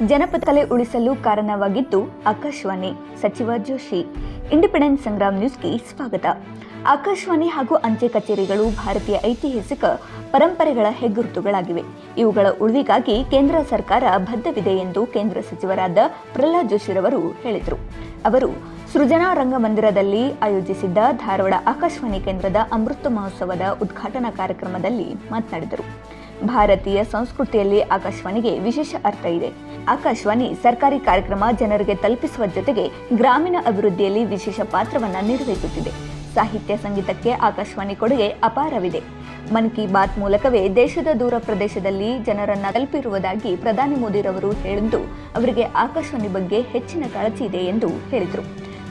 ಜನಪದ ಕಲೆ ಉಳಿಸಲು ಕಾರಣವಾಗಿದ್ದು ಆಕಾಶವಾಣಿ ಸಚಿವ ಜೋಶಿ. ಇಂಡಿಪೆಂಡೆನ್ಸ್ ಸಂಗ್ರಾಮ್ ನ್ಯೂಸ್ಗೆ ಸ್ವಾಗತ. ಆಕಾಶವಾಣಿ ಹಾಗೂ ಅಂಚೆ ಕಚೇರಿಗಳು ಭಾರತೀಯ ಐತಿಹಾಸಿಕ ಪರಂಪರೆಗಳ ಹೆಗ್ಗುರುತುಗಳಾಗಿವೆ. ಇವುಗಳ ಉಳಿವಿಗಾಗಿ ಕೇಂದ್ರ ಸರ್ಕಾರ ಬದ್ಧವಿದೆ ಎಂದು ಕೇಂದ್ರ ಸಚಿವರಾದ ಪ್ರಹ್ಲಾದ್ ಜೋಶಿರವರು ಹೇಳಿದರು. ಅವರು ಸೃಜನಾ ರಂಗಮಂದಿರದಲ್ಲಿ ಆಯೋಜಿಸಿದ್ದ ಧಾರವಾಡ ಆಕಾಶವಾಣಿ ಕೇಂದ್ರದ ಅಮೃತ ಮಹೋತ್ಸವದ ಉದ್ಘಾಟನಾ ಕಾರ್ಯಕ್ರಮದಲ್ಲಿ ಮಾತನಾಡಿದರು. ಭಾರತೀಯ ಸಂಸ್ಕೃತಿಯಲ್ಲಿ ಆಕಾಶವಾಣಿಗೆ ವಿಶೇಷ ಅರ್ಥ ಇದೆ. ಆಕಾಶವಾಣಿ ಸರ್ಕಾರಿ ಕಾರ್ಯಕ್ರಮ ಜನರಿಗೆ ತಲುಪಿಸುವ ಜೊತೆಗೆ ಗ್ರಾಮೀಣ ಅಭಿವೃದ್ಧಿಯಲ್ಲಿ ವಿಶೇಷ ಪಾತ್ರವನ್ನು ನಿರ್ವಹಿಸುತ್ತಿದೆ. ಸಾಹಿತ್ಯ ಸಂಗೀತಕ್ಕೆ ಆಕಾಶವಾಣಿ ಕೊಡುಗೆ ಅಪಾರವಿದೆ. ಮನ್ ಕಿ ಬಾತ್ ಮೂಲಕವೇ ದೇಶದ ದೂರ ಪ್ರದೇಶದಲ್ಲಿ ಜನರನ್ನು ತಲುಪಿರುವುದಾಗಿ ಪ್ರಧಾನಿ ಮೋದಿರವರು ಹೇಳಿದ್ದು, ಅವರಿಗೆ ಆಕಾಶವಾಣಿ ಬಗ್ಗೆ ಹೆಚ್ಚಿನ ಕಾಳಜಿ ಇದೆ ಎಂದು ಹೇಳಿದರು.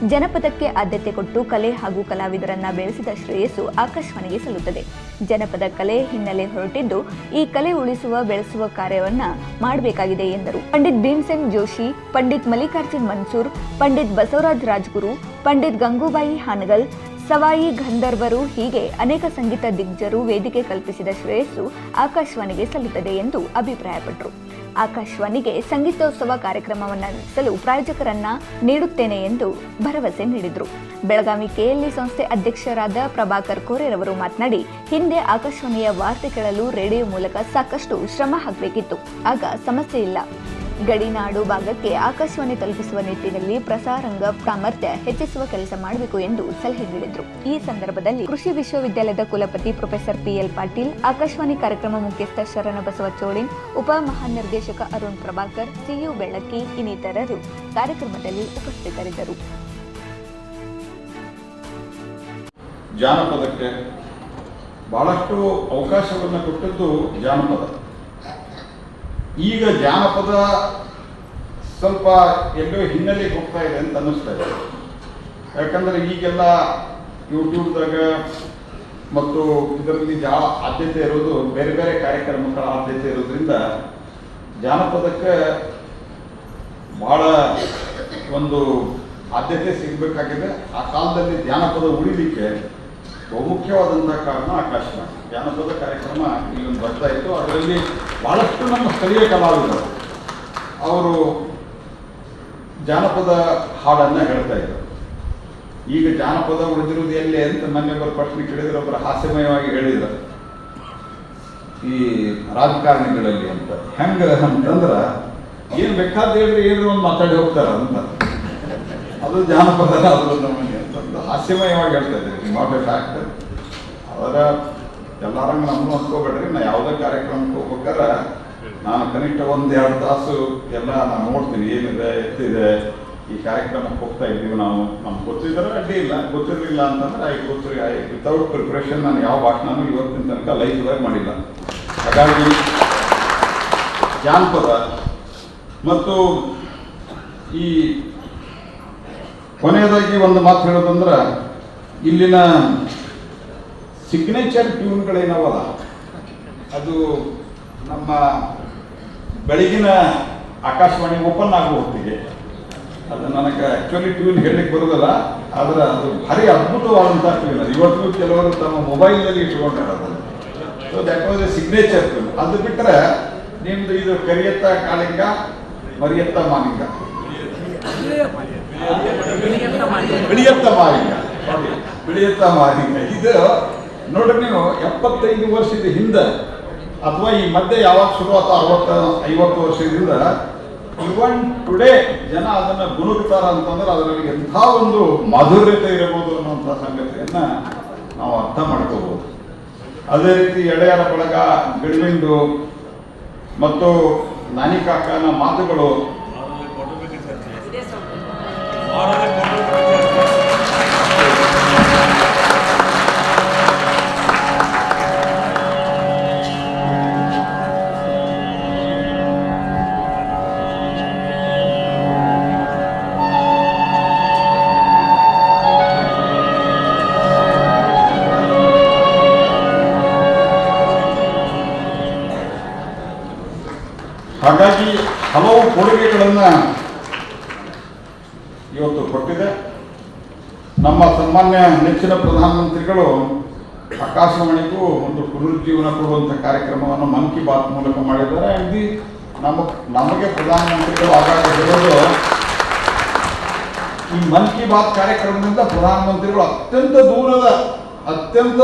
ಜನಪದಕ್ಕೆ ಆದ್ಯತೆ ಕೊಟ್ಟು ಕಲೆ ಹಾಗೂ ಕಲಾವಿದರನ್ನ ಬೆಳೆಸಿದ ಶ್ರೇಯಸ್ಸು ಆಕಾಶವಾಣಿಗೆ ಸಲ್ಲುತ್ತದೆ. ಜನಪದ ಕಲೆ ಹಿನ್ನೆಲೆ ಹೊರಟಿದ್ದು, ಈ ಕಲೆ ಉಳಿಸುವ, ಬೆಳೆಸುವ ಕಾರ್ಯವನ್ನ ಮಾಡಬೇಕಾಗಿದೆ ಎಂದರು. ಪಂಡಿತ್ ಭೀಮ್ಸೆನ್ ಜೋಶಿ, ಪಂಡಿತ್ ಮಲ್ಲಿಕಾರ್ಜುನ್ ಮನ್ಸೂರ್, ಪಂಡಿತ್ ಬಸವರಾಜ್ ರಾಜ್ಗುರು, ಪಂಡಿತ್ ಗಂಗೂಬಾಯಿ ಹಾನಗಲ್, ಸವಾಯಿ ಗಂಧರ್ವರು ಹೀಗೆ ಅನೇಕ ಸಂಗೀತ ದಿಗ್ಗಜರು ವೇದಿಕೆ ಕಲ್ಪಿಸಿದ ಶ್ರೇಯಸ್ಸು ಆಕಾಶವಾಣಿಗೆ ಸಲ್ಲುತ್ತದೆ ಎಂದು ಅಭಿಪ್ರಾಯಪಟ್ಟರು. ಆಕಾಶವಾಣಿಗೆ ಸಂಗೀತೋತ್ಸವ ಕಾರ್ಯಕ್ರಮವನ್ನು ನಡೆಸಲು ಪ್ರಾಯೋಜಕರನ್ನ ನೀಡುತ್ತೇನೆ ಎಂದು ಭರವಸೆ ನೀಡಿದರು. ಬೆಳಗಾವಿ ಕೆಎಲ್ಇ ಸಂಸ್ಥೆ ಅಧ್ಯಕ್ಷರಾದ ಪ್ರಭಾಕರ್ ಕೋರೆರವರು ಮಾತನಾಡಿ, ಹಿಂದೆ ಆಕಾಶವಾಣಿಯ ವಾರ್ತೆ ಕೇಳಲು ರೇಡಿಯೋ ಮೂಲಕ ಸಾಕಷ್ಟು ಶ್ರಮ ಹಾಕಬೇಕಿತ್ತು. ಆಗ ಸಮಸ್ಯೆ ಇಲ್ಲ. ಗಡಿನಾಡು ಭಾಗಕ್ಕೆ ಆಕಾಶವಾಣಿ ತಲುಪಿಸುವ ನಿಟ್ಟಿನಲ್ಲಿ ಪ್ರಸಾರಂಗ ಸಾಮರ್ಥ್ಯ ಹೆಚ್ಚಿಸುವ ಕೆಲಸ ಮಾಡಬೇಕು ಎಂದು ಸಲಹೆ ನೀಡಿದರು. ಈ ಸಂದರ್ಭದಲ್ಲಿ ಕೃಷಿ ವಿಶ್ವವಿದ್ಯಾಲಯದ ಕುಲಪತಿ ಪ್ರೊಫೆಸರ್ ಪಿಎಲ್ ಪಾಟೀಲ್, ಆಕಾಶವಾಣಿ ಕಾರ್ಯಕ್ರಮ ಮುಖ್ಯಸ್ಥ ಶರಣಬಸವ ಚೋಳಿನ್ ಉಪ ಮಹಾನಿರ್ದೇಶಕ ಅರುಣ್ ಪ್ರಭಾಕರ್, ಸಿಯು ಬೆಳಕಿ ಇನ್ನಿತರರು ಕಾರ್ಯಕ್ರಮದಲ್ಲಿ ಉಪಸ್ಥಿತರಿದ್ದರು. ಜಾನಪದಕ್ಕೆ ಬಹಳಷ್ಟು ಅವಕಾಶವನ್ನು ಕೊಟ್ಟಿದ್ದು ಜಾನಪದ. ಈಗ ಜಾನಪದ ಸ್ವಲ್ಪ ಎಲ್ಲೋ ಹಿನ್ನೆಲೆಗೆ ಹೋಗ್ತಾ ಇದೆ ಅಂತ ಅನ್ನಿಸ್ತಾ ಇದೆ. ಯಾಕಂದರೆ ಈಗೆಲ್ಲ ಯೂಟ್ಯೂಬ್ದಾಗ ಮತ್ತು ಇದರಲ್ಲಿ ಜಾ ಆದ್ಯತೆ ಇರೋದು ಬೇರೆ ಬೇರೆ ಕಾರ್ಯಕ್ರಮಗಳ ಆದ್ಯತೆ ಇರೋದ್ರಿಂದ ಜಾನಪದಕ್ಕೆ ಬಹಳ ಒಂದು ಆದ್ಯತೆ ಸಿಗಬೇಕಾಗಿದೆ. ಆ ಕಾಲದಲ್ಲಿ ಜಾನಪದ ಉಳಿಲಿಕ್ಕೆ ಬಹುಮುಖ್ಯವಾದಂಥ ಕಾರಣ ಆಕಾಶವಾಣಿ ಜಾನಪದ ಕಾರ್ಯಕ್ರಮ ಇಲ್ಲೊಂದು ಬರ್ತಾ ಇತ್ತು. ಅದರಲ್ಲಿ ಬಹಳಷ್ಟು ನಮ್ಮ ಸ್ಥಳೀಯ ಕಲಾವಿದರು ಅವರು ಜಾನಪದ ಹಾಡನ್ನ ಹೇಳ್ತಾ ಇದ್ದರು ಈಗ ಜಾನಪದ ಉಳಿದಿರುವುದು ಎಲ್ಲಿ ಅಂತ ಮೊನ್ನೆ ಪ್ರಶ್ನೆ ಕೇಳಿದ್ರೆ, ಒಬ್ಬರು ಹಾಸ್ಯಮಯವಾಗಿ ಹೇಳಿದ್ರು. ಈ ರಾಜಕಾರಣಿಗಳಲ್ಲಿ ಅಂತ. ಹೆಂಗ ಅಂತಂದ್ರ, ಏನು ಬೇಕಾದ ಹೇಳ್ರಿ ಏನ್ರಿ ಒಂದು ಮಾತಾಡಿ ಹೋಗ್ತಾರ ಅಂತ. ಅದು ಜಾನಪದ ಅದು ನಮಗೆ ಅಂತಂದು ಹಾಸ್ಯಮಯವಾಗಿ ಹೇಳ್ತಾ ಇದ್ದಾರೆ ಅವರ ಎಲ್ಲರಂಗ ನಮ್ಮ ಅನ್ಕೋಬೇಡ್ರಿ ನಾ ಯಾವುದೇ ಕಾರ್ಯಕ್ರಮಕ್ಕೆ ಹೋಗ್ಬೇಕಾರೆ ನಾನು ಕನಿಷ್ಠ ಒಂದು ಎರಡು ತಾಸು ಎಲ್ಲ ನಾನು ನೋಡ್ತೀನಿ, ಏನಿದೆ, ಎತ್ತಿದೆ, ಈ ಕಾರ್ಯಕ್ರಮಕ್ಕೆ ಹೋಗ್ತಾ ಇದ್ದೀವಿ ನಾವು. ನಮ್ಗೆ ಗೊತ್ತಿದ್ರೆ ಅಡ್ಡಿ ಇಲ್ಲ, ಗೊತ್ತಿರಲಿಲ್ಲ ಅಂತಂದ್ರೆ ಐ ಗೊತ್ತಿರಿ ಐ ವಿತೌಟ್ ಪ್ರಿಪ್ರೇಷನ್ ನಾನು ಯಾವ ಭಾಷಣನೂ ಇವತ್ತಿನ ತನಕ ಲೈಫ್ದಾಗ ಮಾಡಿಲ್ಲ. ಹಾಗಾಗಿ ಜಾನಪದ ಮತ್ತು ಈ ಕೊನೆಯದಾಗಿ ಒಂದು ಮಾತು ಹೇಳೋದಂದ್ರೆ, ಇಲ್ಲಿನ ಸಿಗ್ನೇಚರ್ ಟ್ಯೂನ್ಗಳೇನವಲ್ಲ ಅದು ನಮ್ಮ ಬೆಳಗಿನ ಆಕಾಶವಾಣಿ ಓಪನ್ ಆಗೋ ಹೊತ್ತಿಗೆ ಅದು ನನಗೆ ಆಕ್ಚುಲಿ ಟ್ಯೂನ್ ಹೇಳಲಿಕ್ಕೆ ಬರೋದಲ್ಲ ಆದ್ರೆ ಅದು ಭಾರಿ ಅದ್ಭುತವಾದಂಥ ಟ್ಯೂನ್ ಅದು ಇವತ್ತಿಗೂ ಕೆಲವರು ತಮ್ಮ ಮೊಬೈಲ್ನಲ್ಲಿ ಇಟ್ಕೊಂಡಾರ ಅದನ್ನು so that was a signature tune ಅದು ಬಿಟ್ಟರೆ ನಿಮ್ದು ಇದು ಕರಿಯತ್ತ ಕಾಳಿಂಗ ಮರಿಯತ್ತ ಮಾಲಿಂಗ. ಬಿಳಿಯತ್ತ ಮಾಲಿಂಗ. ಬಿಳಿಯತ್ತ ಮಾಲಿಂಗ. ಇದು ನೋಡ್ರಿ ನೀವು ಎಪ್ಪತ್ತೈದು ವರ್ಷದ ಹಿಂದೆ ಅಥವಾ ಈ ಮಧ್ಯೆ ಯಾವಾಗ ಶುರು ಶುರುವಾತ ಅರವತ್ತ ಐವತ್ತು ವರ್ಷದಿಂದ ಇವನ್ ಟುಡೇ ಜನ ಅದನ್ನ ಗುಣಗ್ತಾರ ಅಂತಂದ್ರೆ ಅದರಲ್ಲಿ ಎಂಥ ಒಂದು ಮಾಧುರ್ಯತೆ ಇರಬಹುದು ಅನ್ನುವಂಥ ಸಂಗತಿಯನ್ನ ನಾವು ಅರ್ಥ ಮಾಡ್ಕೋಬಹುದು. ಅದೇ ರೀತಿ ಎಡೆಯರ ಬಳಗ ಗಿಳಿಮಿಂಡು ಮತ್ತು ನಾನಿಕಾಕನ ಮಾತುಗಳು. ಹಲವು ಕೊಡುಗೆಗಳನ್ನು ಇವತ್ತು ಕೊಟ್ಟಿದೆ. ನಮ್ಮ ಸನ್ಮಾನ್ಯ ನೆಚ್ಚಿನ ಪ್ರಧಾನಮಂತ್ರಿಗಳು ಆಕಾಶವಾಣಿಗೂ ಒಂದು ಪುನರುಜ್ಜೀವನ ಕೊಡುವಂಥ ಕಾರ್ಯಕ್ರಮವನ್ನು ಮನ್ ಕಿ ಬಾತ್ ಮೂಲಕ ಮಾಡಿದ್ದಾರೆ. ಇಲ್ಲಿ ನಮ್ಮ, ನಮಗೆ ಪ್ರಧಾನಮಂತ್ರಿಗಳು ಆಗಾಗ ಹೇಳೋದು, ಈ ಮನ್ ಕಿ ಬಾತ್ ಕಾರ್ಯಕ್ರಮದಿಂದ ಪ್ರಧಾನಮಂತ್ರಿಗಳು ಅತ್ಯಂತ ದೂರದ, ಅತ್ಯಂತ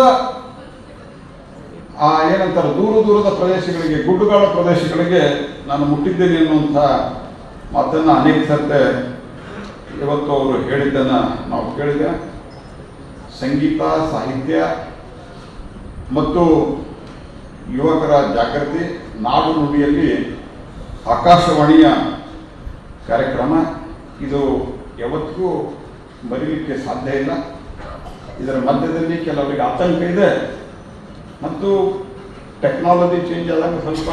ಆ ಏನಂತಾರೆ, ದೂರ ದೂರದ ಪ್ರದೇಶಗಳಿಗೆ, ಗುಡ್ಡುಗಾಡ ಪ್ರದೇಶಗಳಿಗೆ ನಾನು ಮುಟ್ಟಿದ್ದೇನೆ ಅನ್ನುವಂಥ ಮಾತನ್ನು ಅನೇಕ ಸರ್ತೆ ಇವತ್ತು ಅವರು ಹೇಳಿದ್ದನ್ನು ನಾವು ಕೇಳಿದೆ. ಸಂಗೀತ, ಸಾಹಿತ್ಯ ಮತ್ತು ಯುವಕರ ಜಾಗೃತಿ, ನಾಡು ನುಡಿಯಲ್ಲಿ ಆಕಾಶವಾಣಿಯ ಕಾರ್ಯಕ್ರಮ. ಇದು ಯಾವತ್ತಿಗೂ ಬರೀಲಿಕ್ಕೆ ಸಾಧ್ಯ ಇಲ್ಲ. ಇದರ ಮಧ್ಯದಲ್ಲಿ ಕೆಲವರಿಗೆ ಆತಂಕ ಇದೆ. ಮತ್ತು ಟೆಕ್ನಾಲಜಿ ಚೇಂಜ್ ಆದಾಗ ಸ್ವಲ್ಪ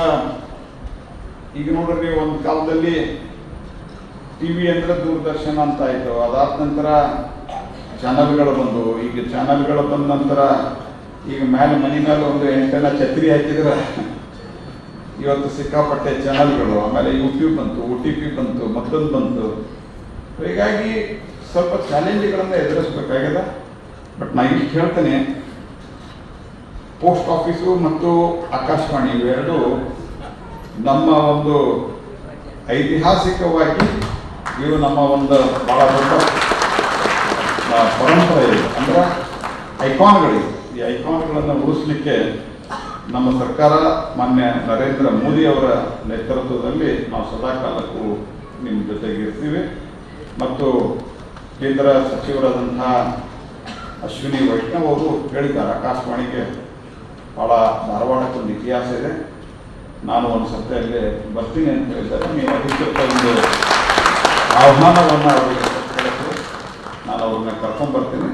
ಈಗ ನೋಡ್ರಿ ಒಂದು ಕಾಲದಲ್ಲಿ ಟಿ ವಿ ಅಂದರೆ ದೂರದರ್ಶನ ಅಂತ ಆಯಿತು. ಅದಾದ ನಂತರ ಚಾನಲ್ಗಳು ಬಂದವು ಈಗ ಚಾನಲ್ಗಳು ಬಂದ ನಂತರ ಈಗ ಮೇಲೆ ಮನೆ ಮೇಲೆ ಒಂದು ಎಂಟೆನ ಛತ್ರಿ ಹಾಕಿದ್ರೆ ಇವತ್ತು ಸಿಕ್ಕಾಪಟ್ಟೆ ಚಾನಲ್ಗಳು ಆಮೇಲೆ ಯೂಟ್ಯೂಬ್ ಬಂತು ಓ ಟಿ ಪಿ ಬಂತು, ಮತ್ತೊಂದು ಬಂತು. ಹೀಗಾಗಿ ಸ್ವಲ್ಪ ಚಾಲೆಂಜ್ಗಳನ್ನು ಎದುರಿಸ್ಬೇಕಾಗ್ಯದ. ಬಟ್ ನಾನು ಇಷ್ಟು ಹೇಳ್ತೇನೆ ಪೋಸ್ಟ್ ಆಫೀಸು ಮತ್ತು ಆಕಾಶವಾಣಿ ಇವೆರಡು ನಮ್ಮ ಒಂದು ಐತಿಹಾಸಿಕವಾಗಿ ಇವು ನಮ್ಮ ಒಂದು ಬಹಳ ದೊಡ್ಡ ಪರಂಪರೆ ಇದೆ. ಅಂದ್ರೆ ಐಕಾನ್ಗಳಿವೆ ಈ ಐಕಾನ್ಗಳನ್ನು ಉಳಿಸ್ಲಿಕ್ಕೆ ನಮ್ಮ ಸರ್ಕಾರ ಮಾನ್ಯ ನರೇಂದ್ರ ಮೋದಿ ಅವರ ನೇತೃತ್ವದಲ್ಲಿ ನಾವು ಸದಾ ಕಾಲಕ್ಕೂ ನಿಮ್ಮ ಜೊತೆಗೆ ಇರ್ತೀವಿ. ಮತ್ತು ಕೇಂದ್ರ ಸಚಿವರಾದಂತಹ ಅಶ್ವಿನಿ ವೈಷ್ಣವ್ ಅವರು ಹೇಳಿದ್ದಾರೆ. ಆಕಾಶವಾಣಿಗೆ ಭಾಳ ಧಾರವಾಡಕ್ಕೊಂದು ಇತಿಹಾಸ ಇದೆ. ನಾನು ಒಂದು ಸತ್ಯಲ್ಲಿ ಬರ್ತೀನಿ ಅಂತ ಹೇಳಿದ್ದಾರೆ ನೀವು ಅಧಿಕೃತ ಒಂದು ಆಹ್ವಾನವನ್ನು ಅವರಿಗೆ ನಾನು ಅವ್ರನ್ನ ಕರ್ಕೊಂಡ್ಬರ್ತೀನಿ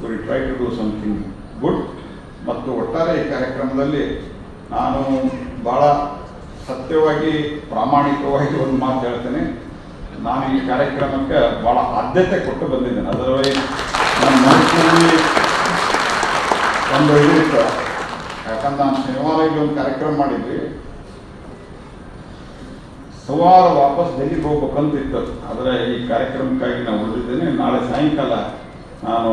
will try to do something good ಮತ್ತು ಒಟ್ಟಾರೆ ಈ ಕಾರ್ಯಕ್ರಮದಲ್ಲಿ ನಾನು ಭಾಳ ಸತ್ಯವಾಗಿ, ಪ್ರಾಮಾಣಿಕವಾಗಿ ಒಂದು ಮಾತು ಹೇಳ್ತೇನೆ. ನಾನು ಈ ಕಾರ್ಯಕ್ರಮಕ್ಕೆ ಭಾಳ ಆದ್ಯತೆ ಕೊಟ್ಟು ಬಂದಿದ್ದೇನೆ. ಅದರಲ್ಲಿ ನನ್ನ ಮನಸ್ಸಿನಲ್ಲಿ ಒಂದು ಇದಿತ್ತು ಯಾಕಂದ್ರೆ ನಾನು ಶನಿವಾರ ಇಲ್ಲಿ ಒಂದು ಕಾರ್ಯಕ್ರಮ ಮಾಡಿದ್ವಿ. ಸೋಮವಾರ ವಾಪಸ್ ಡೆಲ್ಲಿಗೆ ಹೋಗ್ಬೇಕಂತಿತ್ತು. ಆದರೆ ಈ ಕಾರ್ಯಕ್ರಮಕ್ಕಾಗಿ ನಾವು ಉಳಿದಿದ್ದೇನೆ. ನಾಳೆ ಸಾಯಂಕಾಲ ನಾನು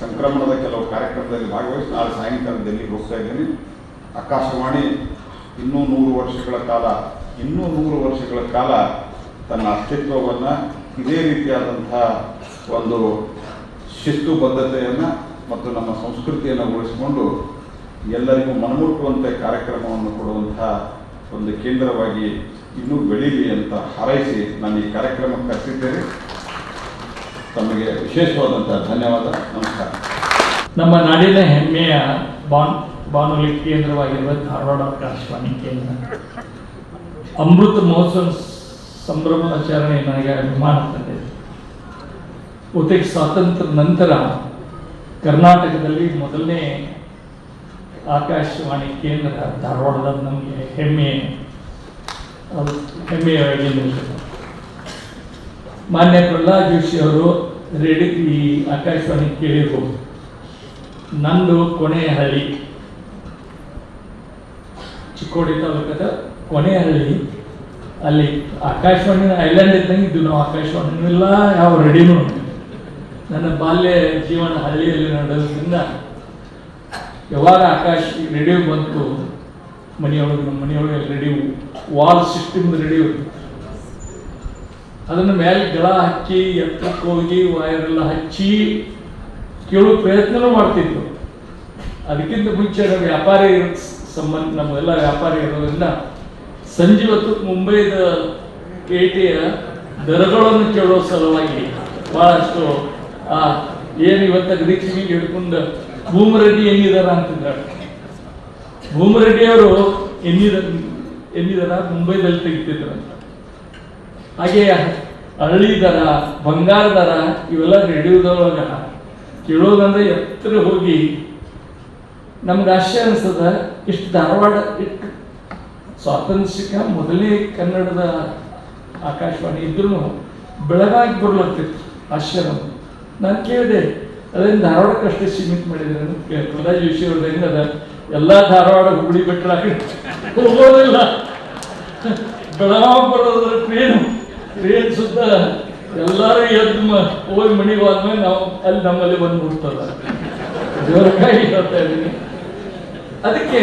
ಸಂಕ್ರಮಣದ ಕೆಲವು ಕಾರ್ಯಕ್ರಮದಲ್ಲಿ ಭಾಗವಹಿಸಿ ನಾಳೆ ಸಾಯಂಕಾಲ ಡೆಲ್ಲಿಗೆ ಹೋಗ್ತಾ ಇದ್ದೀನಿ. ಆಕಾಶವಾಣಿ ಇನ್ನೂ ನೂರು ವರ್ಷಗಳ ಕಾಲ, ಇನ್ನೂ ನೂರು ವರ್ಷಗಳ ಕಾಲ ತನ್ನ ಅಸ್ತಿತ್ವವನ್ನು ಇದೇ ರೀತಿಯಾದಂತಹ ಒಂದು ಶಿಸ್ತುಬದ್ಧತೆಯನ್ನು ಮತ್ತು ನಮ್ಮ ಸಂಸ್ಕೃತಿಯನ್ನು ಉಳಿಸಿಕೊಂಡು ಎಲ್ಲರಿಗೂ ಮನಮುಟ್ಟುವಂಥ ಕಾರ್ಯಕ್ರಮವನ್ನು ಕೊಡುವಂತಹ ಒಂದು ಕೇಂದ್ರವಾಗಿ ಇನ್ನೂ ಬೆಳೀಲಿ ಅಂತ ಹಾರೈಸಿ ನಾನು ಈ ಕಾರ್ಯಕ್ರಮಕ್ಕೆ ಕರೆಸಿದ್ದೇನೆ. ತಮಗೆ ವಿಶೇಷವಾದಂತಹ ಧನ್ಯವಾದ. ನಮಸ್ಕಾರ. ನಮ್ಮ ನಾಡಿನ ಹೆಮ್ಮೆಯ ಬಾನ್, ಬಾನುಲಿ ಕೇಂದ್ರವಾಗಿರುವ ಧಾರವಾಡ ಆಕಾಶವಾಣಿ ಕೇಂದ್ರ. ಅಮೃತ ಮಹೋತ್ಸವ ಸಂಭ್ರಮಾಚರಣೆ ನನಗೆ ಅಭಿಮಾನ ತಂದಿದೆ ಬಹುತೇಕ ಸ್ವಾತಂತ್ರ್ಯ ನಂತರ ಕರ್ನಾಟಕದಲ್ಲಿ ಮೊದಲನೇ ಆಕಾಶವಾಣಿ ಕೇಂದ್ರ ಧಾರವಾಡದ ನಮಗೆ ಹೆಮ್ಮೆ, ಅದು ಹೆಮ್ಮೆಯಾಗಿ ಮಾನ್ಯ ಪ್ರಹ್ಲಾದ್ ಜೋಶಿ ಅವರು ರೆಡಿ, ಈ ಆಕಾಶವಾಣಿ ಕೇಳಿರ್ಬೋದು. ನಂದು ಕೊನೆಯ ಹಳ್ಳಿ. ಚಿಕ್ಕೋಡಿ ತಾಲೂಕದ ಕೊನೆಯ ಹಳ್ಳಿ. ಅಲ್ಲಿ ಆಕಾಶವಾಣಿ ಐಲ್ಯಾಂಡ್ ಇದ್ದಂಗೆ ಇದ್ದು, ನಾವು ಆಕಾಶವಾಣಿನೂ ಇಲ್ಲ ಯಾವ ರೆಡಿನೂ. ನನ್ನ ಬಾಲ್ಯ ಜೀವನ ಹಳ್ಳಿಯಲ್ಲಿ ನಡೆಯೋದ್ರಿಂದ ಯಾವಾಗ ಆಕಾಶ ರೇಡಿಯೋ ಬಂತು. ಮನೆಯೊಳಗೆ ನಮ್ಮ ಮನೆಯೊಳಗೆ ರೇಡಿಯೋ ವಾಲ್ ಸಿಸ್ಟಮ್ ರೇಡಿಯೋ ಅದನ್ನು ಮೇಲೆ ಗಳ ಹಚ್ಚಿ ಎತ್ತಕ್ಕೆ ಹೋಗಿ ವಾಯರೆಲ್ಲ ಹಚ್ಚಿ ಕೇಳೋ ಪ್ರಯತ್ನನೂ ಮಾಡ್ತಿದ್ವು ಅದಕ್ಕಿಂತ ಮುಂಚೆ ನಾವು ವ್ಯಾಪಾರಿ ಸಂಬಂಧ ನಮ್ಮೆಲ್ಲ ವ್ಯಾಪಾರಿ ಇರೋದ್ರಿಂದ ಸಂಜೆ ಹೊತ್ತು ಮುಂಬೈದ ಪೇಟೆಯ ದರಗಳನ್ನು ಕೇಳೋ ಸಲುವಾಗಿ ಬಹಳಷ್ಟು, ಆ, ಏನು ಇವತ್ತ ಕಿವಿಗೆ ಹಿಡ್ಕೊಂಡು ಭೂಮರೆಡ್ಡಿ ಹೆಂಗಿದಾರ ಅಂತಿದ್ದಾರೆ. ಭೂಮರೆಡ್ಡಿ ಅವರು ಎಲ್ಲಿದ ಎನ್ನಿದಾರ ಮುಂಬೈದಲ್ಲಿ ತೆಗಿತಿದ್ರು. ಹಾಗೆ ಹಳ್ಳಿ ದರ, ಬಂಗಾರ ದರ ಇವೆಲ್ಲ ರೇಡಿಯೋದೊಳಗ ಕೇಳೋದಂದ್ರೆ ಎತ್ತರ ಹೋಗಿ ನಮ್ಗೆ ಆಶ್ಚರ್ಯ ಅನ್ಸ್ತದ ಇಷ್ಟು ಧಾರವಾಡ ಇಟ್ಟು ಸ್ವಾತಂತ್ರ್ಯಕ್ಕೆ ಮೊದಲೇ ಕನ್ನಡದ ಆಕಾಶವಾಣಿ ಇದ್ರೂ ಬೆಳಗಾಗಿ ಬರ್ಲತ್ತಿತ್ತು. ಆಶ್ಚರ್ಯ. ನಾನು ಕೇಳಿದೆ ಅದೇನು ಧಾರವಾಡಕ್ಕಷ್ಟೇ ಸೀಮಿತ ಮಾಡಿದ್ರೆ ಪ್ರಹ್ಲಾದ್ ಜೋಶಿ ಅವ್ರದ್ದು ಹೆಂಗದ ಎಲ್ಲ ಧಾರವಾಡ ಹುಬ್ಬಳ್ಳಿ ಬಿಟ್ಟರೆ ಹೋಗೋದಿಲ್ಲ. ಬೆಳಗಾವಿ ಬರೋದ್ರ ಟ್ರೇನು ಟ್ರೇನ್ ಸುತ್ತ ಎಲ್ಲರೂ ಎದ್ದು ಹೋಗಿ ಮನೆಗೆ ಹೋದ್ಮೇಲೆ ನಾವು ಅಲ್ಲಿ ನಮ್ಮಲ್ಲಿ ಬಂದು ಮುಟ್ತದ. ದೇವರಕ್ಕಾಗಿ ಹೇಳ್ತಾ ಇದ್ದೀನಿ. ಅದಕ್ಕೆ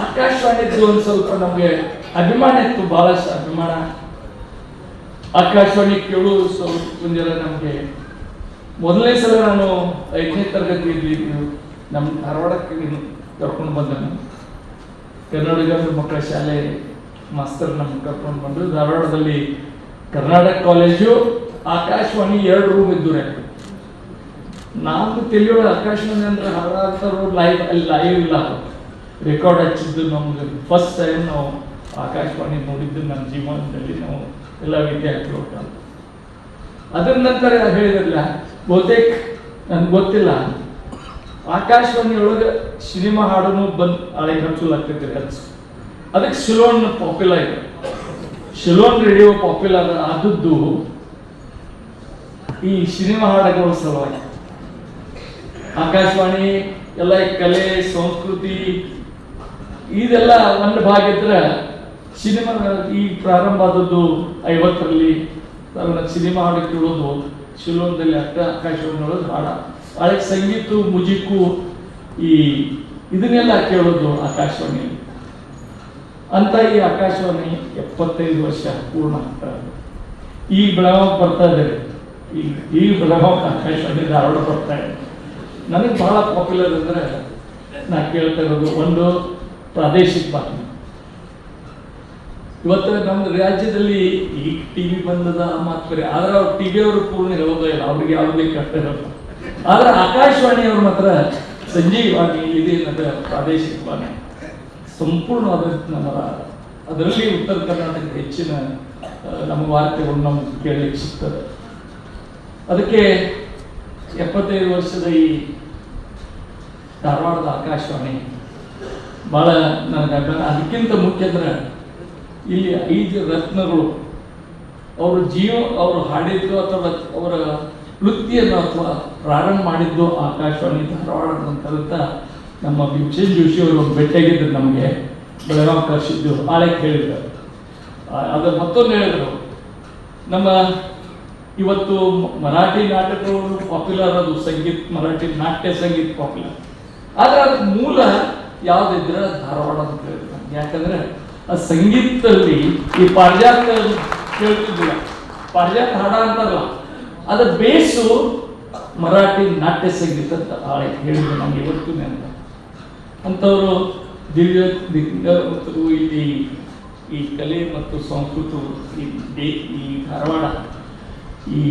ಆಕಾಶವಾಣಿದ್ದು ಒಂದು ಸ್ವಲ್ಪ ನಮಗೆ ಅಭಿಮಾನ ಇತ್ತು, ಬಹಳಷ್ಟು ಅಭಿಮಾನ. ಆಕಾಶವಾಣಿ ಕೇಳು ಮುಂದೆಲ್ಲ ನಮಗೆ ಮೊದಲನೇ ಸಲ ನಾನು ಐದನೇ ತರಗತಿ ಇದ್ವಿ ನೀವು ನಮ್ಮ ಧಾರವಾಡಕ್ಕೆ ಕರ್ಕೊಂಡು ನಾನು ಕರ್ನಾಟಕ ಮಕ್ಕಳ ಶಾಲೆ ಮಾಸ್ತರ್ ನಮ್ಮ ಕರ್ಕೊಂಡು ಬಂದರು. ಧಾರವಾಡದಲ್ಲಿ ಕರ್ನಾಟಕ ಕಾಲೇಜು, ಆಕಾಶವಾಣಿ ಎರಡು ರೂಮ್ ಇದ್ದು ನಾನು ತಿಳಿಯೋಳು ಆಕಾಶವಾಣಿ ಅಂದ್ರೆ ಹಲವಾರು ಲೈವ್ ಅಲ್ಲಿ ಲೈವ್ ಇಲ್ಲ. ರೆಕಾರ್ಡ್ ಹಚ್ಚಿದ್ದು ನಮ್ಗೆ ಫಸ್ಟ್ ಟೈಮ್ ನಾವು ಆಕಾಶವಾಣಿ ನೋಡಿದ್ದು ನಮ್ಮ ಜೀವನದಲ್ಲಿ ನಾವು ಎಲ್ಲ ವಿದ್ಯಾರ್ಥಿಗಳು ಅದರ ನಂತರ ಹೇಳಿದ್ರಲ್ಲ ಬಹುತೇಕ ನನ್ಗೆ ಗೊತ್ತಿಲ್ಲ. ಆಕಾಶವಾಣಿ ಒಳಗೆ ಸಿನಿಮಾ ಹಾಡನ್ನು ಬಂದು ಹಳೆ ಆಗ್ತೈತಿ ಖರ್ಚು ಅದಕ್ಕೆ ಸಿಲೋನ್ ಪಾಪ್ಯುಲರ್ ಇದೆ. ಸಿಲೋನ್ ರೇಡಿಯೋ ಪಾಪ್ಯುಲರ್ ಆದದ್ದು ಈ ಸಿನಿಮಾ ಹಾಡಗಳ ಸಲುವಾಗಿ. ಆಕಾಶವಾಣಿ, ಎಲ್ಲ ಈ ಕಲೆ, ಸಂಸ್ಕೃತಿ, ಇದೆಲ್ಲ ಒಂದು ಭಾಗ ಇದ್ರೆ ಸಿನಿಮಾ ಈ ಪ್ರಾರಂಭ ಆದದ್ದು ಐವತ್ತರಲ್ಲಿ. ಸಿನಿಮಾ ಹಾಡು ಕೇಳೋದು ಶಿಲೋನದಲ್ಲಿ ಅಕ್ಕ ಆಕಾಶವನ್ನು ನೋಡೋದು ಹಾಡ ಅದಕ್ಕೆ ಸಂಗೀತ ಮುಜಿಕು ಈ ಇದನ್ನೆಲ್ಲ ಕೇಳೋದು ಆಕಾಶವಾಣಿಯಲ್ಲಿ. ಅಂತ ಈ ಆಕಾಶವಾಣಿ ಎಪ್ಪತ್ತೈದು ವರ್ಷ ಪೂರ್ಣ ಆಗ್ತಾ ಇದೆ. ಈ ಬೆಳಗಾವ್ ಬರ್ತಾ ಇದೆ. ಈ ಈ ಬೆಳಗಾವ್ ಆಕಾಶವಾಣಿ ಧಾರವಾಡ ಬರ್ತಾ ಇದೆ. ನನಗೆ ಬಹಳ ಪಾಪ್ಯುಲರ್ ಅಂದ್ರೆ ನಾ ಕೇಳ್ತಾ ಇರೋದು ಒಂದು ಪ್ರಾದೇಶಿಕ ಬಾತ್ಮಿ ಇವತ್ತು ನಮ್ಮ ರಾಜ್ಯದಲ್ಲಿ ಈ ಟಿವಿ ಬಂದದ ಮಾತು ಬೇರೆ, ಆದ್ರೆ ಅವ್ರು ಟಿವಿ ಅವರು ಪೂರ್ಣ ಹೇಳೋದೇ ಇಲ್ಲ. ಅವ್ರಿಗೆ ಯಾವುದೇ ಕಷ್ಟ ಇರಲ್ಲ ಆದ್ರೆ ಆಕಾಶವಾಣಿಯವ್ರು ಮಾತ್ರ ಸಂಜೀವಾಣಿ ಇದೆ ಪ್ರಾದೇಶಿಕ ವಾಣಿ. ಸಂಪೂರ್ಣವಾದ ನಮ್ಮ ಅದರಲ್ಲಿ ಉತ್ತರ ಕರ್ನಾಟಕ ಹೆಚ್ಚಿನ ನಮ್ಮ ವಾರ್ತೆಗಳು ನಮ್ಗೆ ಕೇಳಲಿಕ್ಕೆ ಸಿಗ್ತದೆ. ಅದಕ್ಕೆ ಎಪ್ಪತ್ತೈದು ವರ್ಷದ ಈ ಧಾರವಾಡದ ಆಕಾಶವಾಣಿ ಭಾಳ ನನಗೆ ಅದಕ್ಕಿಂತ ಮುಖ್ಯ ಅಂದ್ರೆ ಇಲ್ಲಿ ಐದು ರತ್ನಗಳು, ಅವರು ಜೀವ, ಅವರು ಹಾಡಿದ್ದು ಅಥವಾ ಅವರ ವೃತ್ತಿಯನ್ನು ಅಥವಾ ಪ್ರಾರಂಭ ಮಾಡಿದ್ದು ಆಕಾಶವಾಣಿ ಧಾರವಾಡ ಅಂತ ನಮ್ಮ ವಿಕ್ಷೇನ್ ಜೋಶಿ ಅವರು ಭೇಟಿಯಾಗಿದ್ರು ನಮಗೆ. ಬೆಳಗಾವಿ ಕಳಿಸಿದ್ದು. ಆಳಕ್ಕೆ ಹೇಳಿದ್ರು ಆ- ಅದು ಮತ್ತೊಂದು ಹೇಳಿದ್ರು. ನಮ್ಮ ಇವತ್ತು ಮರಾಠಿ ನಾಟಕಗಳು ಪಾಪ್ಯುಲರ್ ಅದು, ಸಂಗೀತ, ಮರಾಠಿ ನಾಟ್ಯ ಸಂಗೀತ ಪಾಪ್ಯುಲರ್ ಆದರೆ ಅದಕ್ಕೆ ಮೂಲ ಯಾವುದಿದ್ರೆ ಧಾರವಾಡ ಅಂತ ಹೇಳಿದ್ರು. ಯಾಕಂದ್ರೆ ಆ ಸಂಗೀತದಲ್ಲಿ ಈ ಪಾರಿಜಾತ ಕೇಳ್ತಿದ್ದಿಲ್ಲ ಪಾರಿಜಾತ ಹಾಡ ಅಂತಾರಲ್ಲ ಅದರ ಬೇಸು ಮರಾಠಿ ನಾಟ್ಯ ಸಂಗೀತ ಅಂತ ಹಾಳೆ ಹೇಳಿದ್ರು ನಮ್ಗೆ ಇವತ್ತು ಅಂತ. ಅಂಥವರು ದಿವ್ಯ ದಿಗ್ಗರು ಇಲ್ಲಿ ಈ ಕಲೆ ಮತ್ತು ಸಂಸ್ಕೃತಿ ಈ ದೇ- ಈ ಧಾರವಾಡ ಈ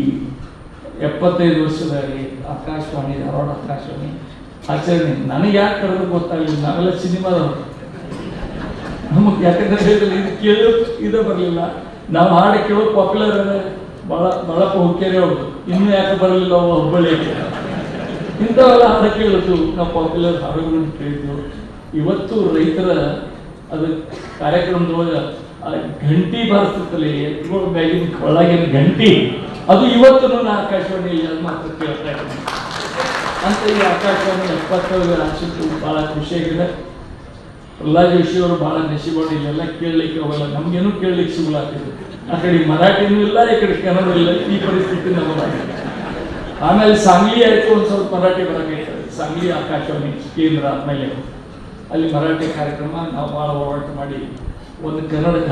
ಎಪ್ಪತ್ತೈದು ವರ್ಷದಲ್ಲಿ ಆಕಾಶವಾಣಿ, ಧಾರವಾಡ ಆಕಾಶವಾಣಿ ಆಚರಣೆ. ನನಗೆ ಯಾಕೆ ಕರೆದು ಗೊತ್ತಾಗಲಿಲ್ಲ. ನಾವೆಲ್ಲ ಸಿನಿಮಾದವರು. ನಮಗೆ ಯಾಕಂದ್ರೆ ಇದು ಕೇಳೋ ಇದೇ ಬರಲಿಲ್ಲ. ನಾವು ಹಾಡು ಕೇಳೋ ಪಾಪ್ಯುಲರ್ ಭಾಳ ಭಾಳ ಹುಕ್ಕೇರಿ ಅವ್ರದ್ದು ಇನ್ನೂ ಯಾಕೆ ಬರಲಿಲ್ಲ ಅವು ಹುಬ್ಬಳ್ಳಿ ಇಂಥವೆಲ್ಲ ಹಾಡು ಕೇಳೋದು ನಾವು ಪಾಪ್ಯುಲರ್ ಹಾಡುಗಳನ್ನು ಕೇಳಿದ್ವು ಇವತ್ತು ರೈತರ ಅದು ಕಾರ್ಯಕ್ರಮದೊಳಗೆ ಆ ಗಂಟಿ ಬಾರಿಸ್ತಲ್ಲ ಎತ್ಕೊಂಡು ಬ್ಯಾಗಿನ ಒಳಗಿನ ಗಂಟಿ ಅದು ಇವತ್ತು ನಾನು ಆಕಾಶವಾಣಿಯಲ್ಲಿ ಅದು ಮಾತ್ರ ಕೇಳ್ತಾ ಇದ್ದೀನಿ. ಅಂತ ಈ ಆಕಾಶವಾಣಿ ಎಪ್ಪತ್ತೈದು ರಾಶಿತ್ತು ಭಾಳ ಖುಷಿಯಾಗಿದೆ. ಪ್ರಹ್ಲಾದ್ ಜೋಶಿ ಅವರು ಭಾಳ ನೆಸಿಗೊಂಡು ಇಲ್ಲೆಲ್ಲ ಕೇಳಲಿಕ್ಕೆ ಹೋಗಲ್ಲ. ನಮ್ಗೇನು ಕೇಳಲಿಕ್ಕೆ ಸಿಗಲಾಗ್ತಿದೆ ಆ ಕಡೆ ಮರಾಠಿನೂ ಇಲ್ಲ, ಈ ಕಡೆ ಕನ್ನಡ ಇಲ್ಲ. ಈ ಪರಿಸ್ಥಿತಿ ನಮ್ಮದಾಗಿದೆ ಆಮೇಲೆ ಸಾಂಗ್ಲಿ ಆಯ್ತು, ಒಂದು ಸ್ವಲ್ಪ ಮರಾಠಿ ಬರಕ್ಕೆ ಸಾಂಗ್ಲಿ ಆಕಾಶವಾಣಿ, ಕೇಂದ್ರ ಆದ್ಮೇಲೆ ಅಲ್ಲಿ ಮರಾಠಿ ಕಾರ್ಯಕ್ರಮ ನಾವು ಭಾಳ ಹೋರಾಟ ಮಾಡಿ, ಒಂದು ಕನ್ನಡಕ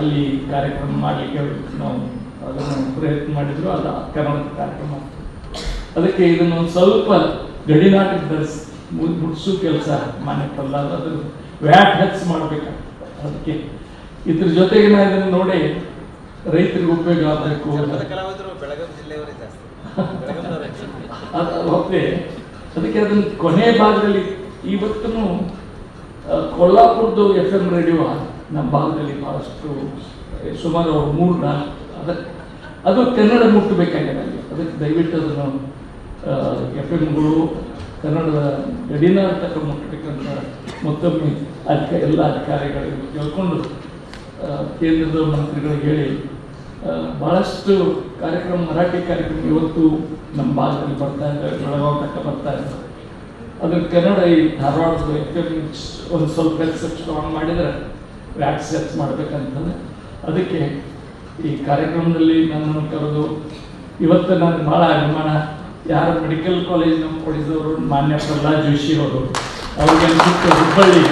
ಅಲ್ಲಿ ಕಾರ್ಯಕ್ರಮ ಮಾಡಲಿಕ್ಕೆ ನಾವು ಅದನ್ನು ಪ್ರಯತ್ನ ಮಾಡಿದ್ರು. ಅಲ್ಲ ಕನ್ನಡದ ಕಾರ್ಯಕ್ರಮ. ಅದಕ್ಕೆ ಇದನ್ನು ಒಂದು ಸ್ವಲ್ಪ ಗಡಿನಾಟಕ ಧರಿಸಿ ಮುಟ್ಸು ಕೆಲಸ ಮಾನ್ಯ ಪ್ರಹ್ಲಾದ್ ಅದ್ರ ವ್ಯಾಟ್ ಹೆಚ್ಚು ಮಾಡಬೇಕು? ಅದಕ್ಕೆ ಇದ್ರ ಜೊತೆಗೆ ನಾನು ಇದನ್ನು ನೋಡಿ ರೈತರಿಗೆ ಉಪಯೋಗ ಆಗಬೇಕು ಓಕೆ. ಅದಕ್ಕೆ ಅದನ್ನ ಕೊನೆ ಭಾಗದಲ್ಲಿ ಇವತ್ತು ಕೊಲ್ಲಾಪುರದ್ದು ಎಫ್ ಎಂ ರೇಡಿಯೋ ನಮ್ಮ ಭಾಗದಲ್ಲಿ ಭಾಳಷ್ಟು ಸುಮಾರು ಮೂರು ನಾಲ್ಕು ಅದಕ್ಕೆ ಅದು ಕನ್ನಡ ಮುಟ್ಟಬೇಕಾಗಿದೆ ನನಗೆ ಅದಕ್ಕೆ ದಯವಿಟ್ಟು ಅದನ್ನು ಎಫ್ ಎಮ್ಗಳು ಕನ್ನಡದ ಗಡಿನ ತಕ್ಕ ಮುಟ್ಟಬೇಕಂತ ಮತ್ತೊಮ್ಮೆ ಅಧಿಕ ಎಲ್ಲ ಅಧಿಕಾರಿಗಳಿಗೂ ಕೇಳ್ಕೊಂಡು ಕೇಂದ್ರದ ಮಂತ್ರಿಗಳಿಗೆ ಹೇಳಿ ಭಾಳಷ್ಟು ಕಾರ್ಯಕ್ರಮ, ಮರಾಠಿ ಕಾರ್ಯಕ್ರಮ ಇವತ್ತು ನಮ್ಮ ಭಾಗದಲ್ಲಿ ಬರ್ತಾ ಇದ್ದಾರೆ ಬೆಳಗಾವಿ ತಕ್ಕ ಬರ್ತಾ ಇದ್ದಾರೆ ಅದ್ರ ಕನ್ನಡ ಈ ಧಾರವಾಡದ ಎಕನಾಮಿಕ್ಸ್ ಒಂದು ಸ್ವಲ್ಪ ಹೆಚ್ಚು ಸ್ಟ್ರಾಂಗ್ ಮಾಡಿದರೆ ವ್ಯಾಕ್ಸ್ ಹೆಚ್ಚು ಮಾಡ್ಬೇಕಂತಂದ್ರೆ, ಅದಕ್ಕೆ ಈ ಕಾರ್ಯಕ್ರಮದಲ್ಲಿ ನನ್ನನ್ನು ಕರೆದು, ಇವತ್ತು ನನಗೆ ಭಾಳ ಅಭಿಮಾನ. ಯಾರು ಮೆಡಿಕಲ್ ಕಾಲೇಜ್ ನಮ್ಮ ಕೊಡಿಸಿದವರು ಮಾನ್ಯ ಪ್ರಹ್ಲಾದ್ ಜೋಶಿ ಅವರು. ಅವ್ರಿಗೆ ಹುಬ್ಬಳ್ಳಿ